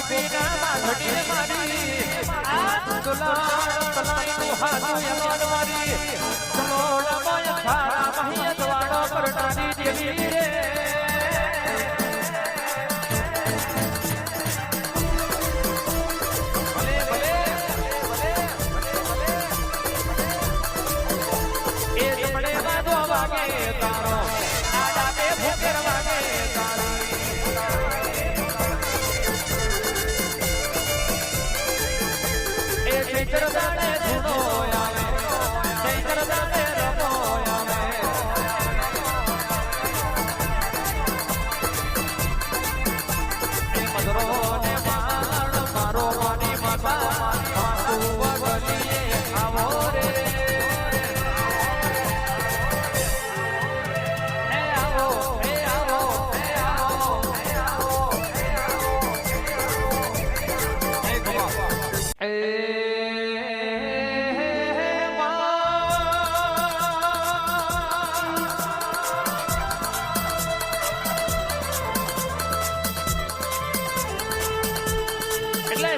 ગોપીના માધડીને મારી આ દુલાળ તલાઈનું હાથું યલોન મારી ચલોળમય ખારા મહિય દ્વાડો પરટાની દેવી રે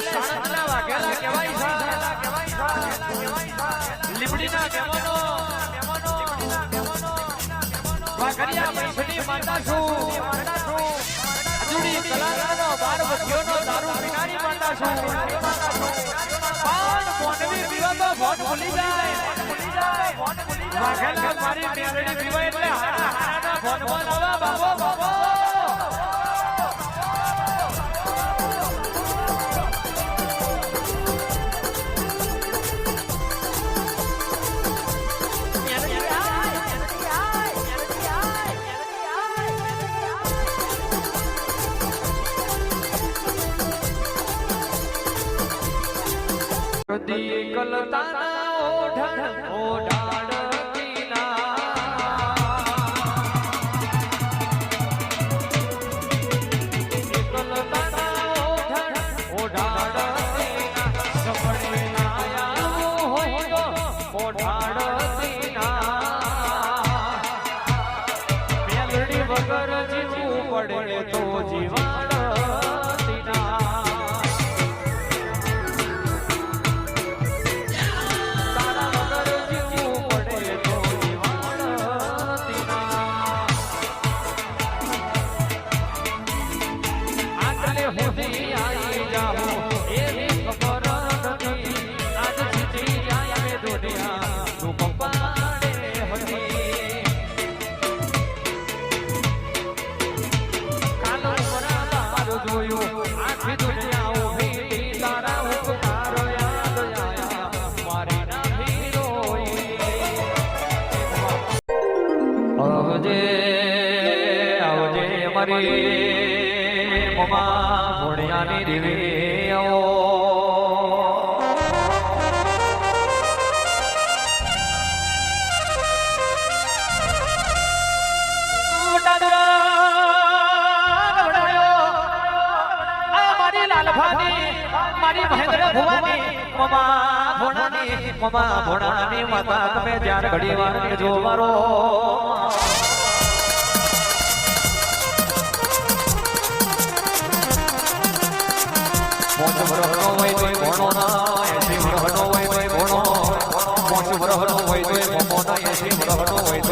સાણંદના વાઘેલા કહેવાય છે લીમડીના કહેવાનો વાઘરિયા મૈસડી માતા છું અજુડી કલાકારનો બાર વખીઓનો દારૂ પીનારી માતા છું પણ મોનવી પીવા તો ભોટ ભૂલી જાય વાઘેલા મારી મેલડી પીવાય એટલે હારા હારાના ભોટ કદી ઓઢણ કિના કલતાના ઓઢણ મેલડી વગર જીવવું પડે તો જીવાડ આવજે આવજે મારી મમા ભોળિયાની દેવી આવો મારી મહેન્દ્ર ભુવાની મમા ભોણાની મમા ભોણાની માતા તમે જ્યાં ઘડી વાર જોવારો મોચ વરહનો હોય તોય ભોણો ના એસી વરહનો હોય તોય ભોણો મોચ વરહનો હોય તોય મોમો ના એસી વરહનો હોય તોય